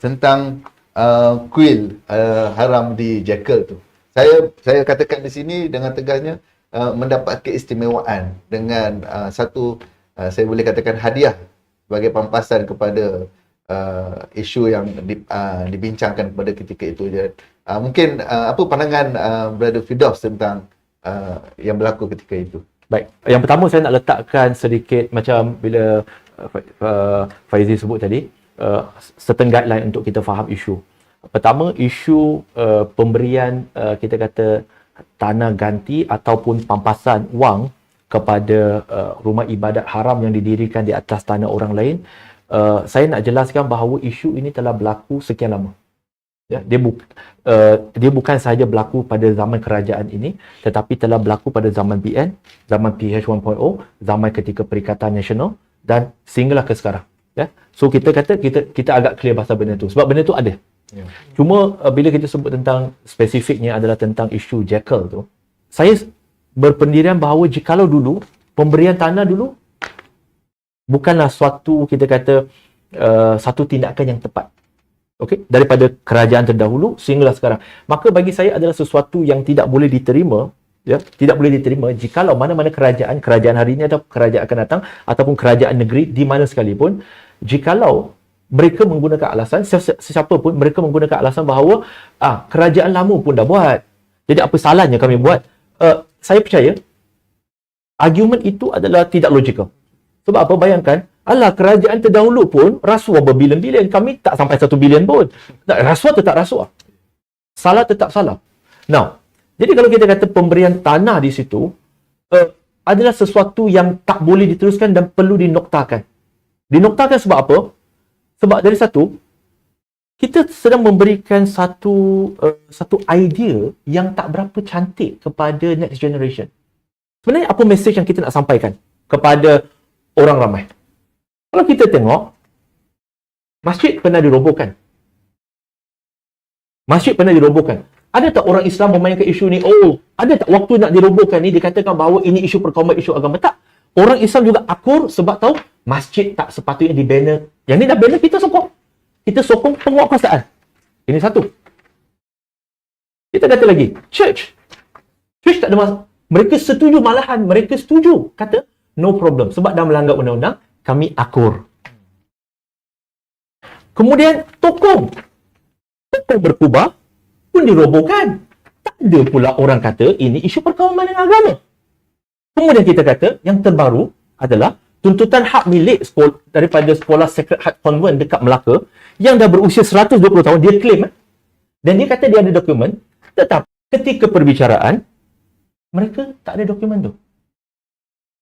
tentang uh, kuil uh, haram di Jekyll tu. Saya saya katakan di sini dengan tegasnya uh, mendapat keistimewaan dengan uh, satu uh, saya boleh katakan hadiah sebagai pampasan kepada uh, isu yang di, uh, dibincangkan pada ketika itu. Uh, mungkin uh, apa pandangan uh, Brother Fidos tentang uh, yang berlaku ketika itu? Baik. Yang pertama saya nak letakkan sedikit macam bila uh, uh, Faizi sebut tadi, uh, certain guideline untuk kita faham isu. Pertama, isu uh, pemberian uh, kita kata tanah ganti ataupun pampasan wang kepada uh, rumah ibadat haram yang didirikan di atas tanah orang lain. Uh, saya nak jelaskan bahawa isu ini telah berlaku sekian lama. Ya, dia, bu- uh, dia bukan sahaja berlaku pada zaman kerajaan ini, tetapi telah berlaku pada zaman BN, zaman PH 1.0, zaman ketika Perikatan Nasional dan sehinggalah ke sekarang. Ya. So kita kata kita kita agak clear pasal benda tu sebab benda tu ada. Ya. Cuma uh, bila kita sebut tentang spesifiknya adalah tentang isu Jekyll tu, saya berpendirian bahawa jikalau dulu pemberian tanah dulu bukanlah suatu kita kata uh, satu tindakan yang tepat okey daripada kerajaan terdahulu sehinggalah sekarang maka bagi saya adalah sesuatu yang tidak boleh diterima ya tidak boleh diterima jikalau mana-mana kerajaan kerajaan hari ini atau kerajaan akan datang ataupun kerajaan negeri di mana sekalipun jikalau mereka menggunakan alasan sesiapa pun mereka menggunakan alasan bahawa ah kerajaan lama pun dah buat jadi apa salahnya kami buat uh, saya percaya argument itu adalah tidak logikal sebab apa bayangkan Alah, kerajaan terdahulu pun rasuah berbilion-bilion. Kami tak sampai satu bilion pun. Rasuah tetap rasuah. Salah tetap salah. Now, jadi kalau kita kata pemberian tanah di situ uh, adalah sesuatu yang tak boleh diteruskan dan perlu dinoktakan. Dinoktakan sebab apa? Sebab dari satu, kita sedang memberikan satu uh, satu idea yang tak berapa cantik kepada next generation. Sebenarnya apa message yang kita nak sampaikan kepada orang ramai? Kalau kita tengok, masjid pernah dirobohkan. Masjid pernah dirobohkan. Ada tak orang Islam memainkan isu ni? Oh, ada tak waktu nak dirobohkan ni dikatakan bahawa ini isu perkauman, isu agama? Tak. Orang Islam juga akur sebab tahu masjid tak sepatutnya dibina. Yang ni dah bina, kita sokong. Kita sokong penguatkuasaan. Ini satu. Kita kata lagi, church. Church tak ada masalah. Mereka setuju malahan. Mereka setuju. Kata, no problem. Sebab dah melanggar undang-undang, kami akur. Kemudian tokong. Tokong berkubah pun dirobohkan. Tak ada pula orang kata ini isu perkawaman dengan agama. Kemudian kita kata yang terbaru adalah tuntutan hak milik sekolah, daripada sekolah Sacred Heart Convent dekat Melaka yang dah berusia 120 tahun dia claim eh? dan dia kata dia ada dokumen tetapi ketika perbicaraan mereka tak ada dokumen tu.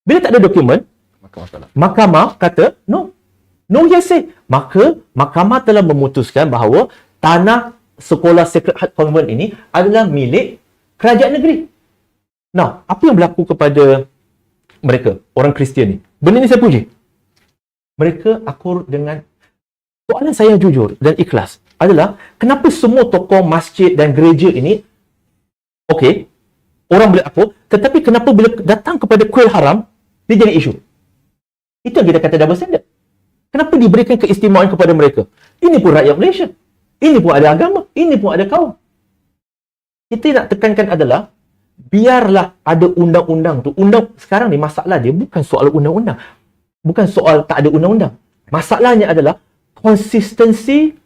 Bila tak ada dokumen, mahkamah Mahkamah kata, no. No yes say. Maka mahkamah telah memutuskan bahawa tanah sekolah Sacred Heart Convent ini adalah milik kerajaan negeri. Now, apa yang berlaku kepada mereka, orang Kristian ni? Benda ni saya puji. Mereka akur dengan soalan saya jujur dan ikhlas adalah kenapa semua tokoh masjid dan gereja ini okey, orang boleh akur, tetapi kenapa bila datang kepada kuil haram, dia jadi isu? Itu yang kita kata double standard. Kenapa diberikan keistimewaan kepada mereka? Ini pun rakyat Malaysia. Ini pun ada agama. Ini pun ada kaum. Kita nak tekankan adalah biarlah ada undang-undang tu. Undang sekarang ni masalah dia bukan soal undang-undang. Bukan soal tak ada undang-undang. Masalahnya adalah konsistensi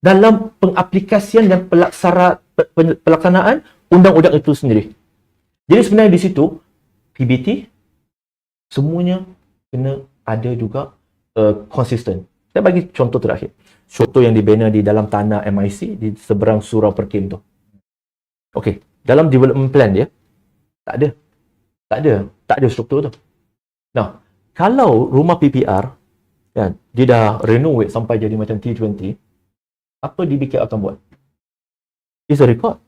dalam pengaplikasian dan pelaksana, pelaksanaan undang-undang itu sendiri. Jadi sebenarnya di situ PBT semuanya kena ada juga uh, konsisten. Saya bagi contoh terakhir. Contoh yang dibina di dalam tanah MIC di seberang surau Perkim tu. Okey, dalam development plan dia tak ada. Tak ada, tak ada struktur tu. Nah, kalau rumah PPR kan, dia dah renovate sampai jadi macam T20, apa DBKL akan buat? Is a record.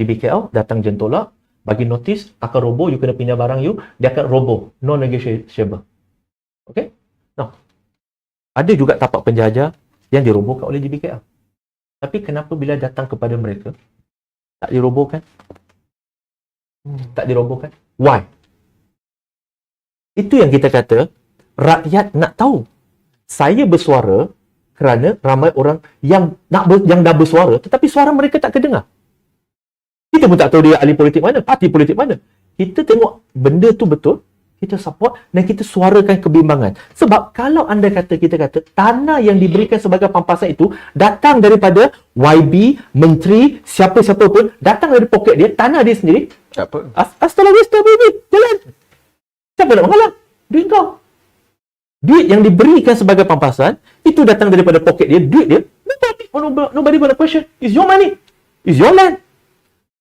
DBKL datang jentola, bagi notis akan roboh, you kena pindah barang you, dia akan roboh, non negotiable. Okey? Nah. Ada juga tapak penjajah yang dirobohkan oleh JBKL. Tapi kenapa bila datang kepada mereka tak dirobohkan? Hmm. Tak dirobohkan? Why? Itu yang kita kata rakyat nak tahu. Saya bersuara kerana ramai orang yang nak ber, yang dah bersuara tetapi suara mereka tak terdengar. Kita pun tak tahu dia ahli politik mana, parti politik mana. Kita tengok benda tu betul, kita support dan kita suarakan kebimbangan. Sebab kalau anda kata, kita kata, tanah yang diberikan sebagai pampasan itu datang daripada YB, menteri, siapa-siapa pun, datang dari poket dia, tanah dia sendiri, apa. As- Astaghfirullah, baby. Jalan. Siapa nak menghalang? Duit kau. Duit yang diberikan sebagai pampasan, itu datang daripada poket dia, duit dia. Nobody, nobody, nobody gonna question. It's your money. It's your land.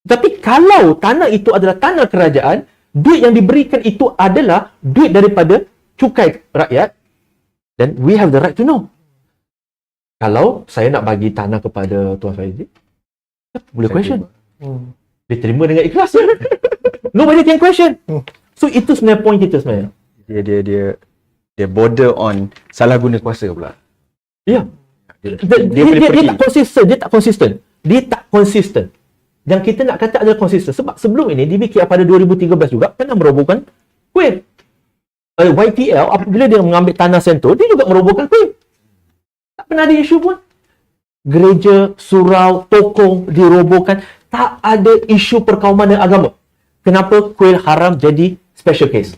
Tapi kalau tanah itu adalah tanah kerajaan, duit yang diberikan itu adalah duit daripada cukai rakyat, then we have the right to know. Kalau saya nak bagi tanah kepada Tuan Faizi, boleh Saya question. terima. Dia terima dengan ikhlas. Nobody can question. So itu sebenarnya point kita sebenarnya. Dia dia dia dia border on salah guna kuasa pula. Ya. Dia, Dia, dia, dia, boleh dia, pergi. tak konsisten. Dia tak konsisten. Dia tak konsisten. Yang kita nak kata adalah konsisten. Sebab sebelum ini, DBK pada 2013 juga pernah merobohkan kuil. Uh, YPL, apabila dia mengambil tanah Sentul, dia juga merobohkan kuil. Tak pernah ada isu pun. Gereja, surau, tokong dirobohkan. Tak ada isu perkauman dan agama. Kenapa kuil haram jadi special case?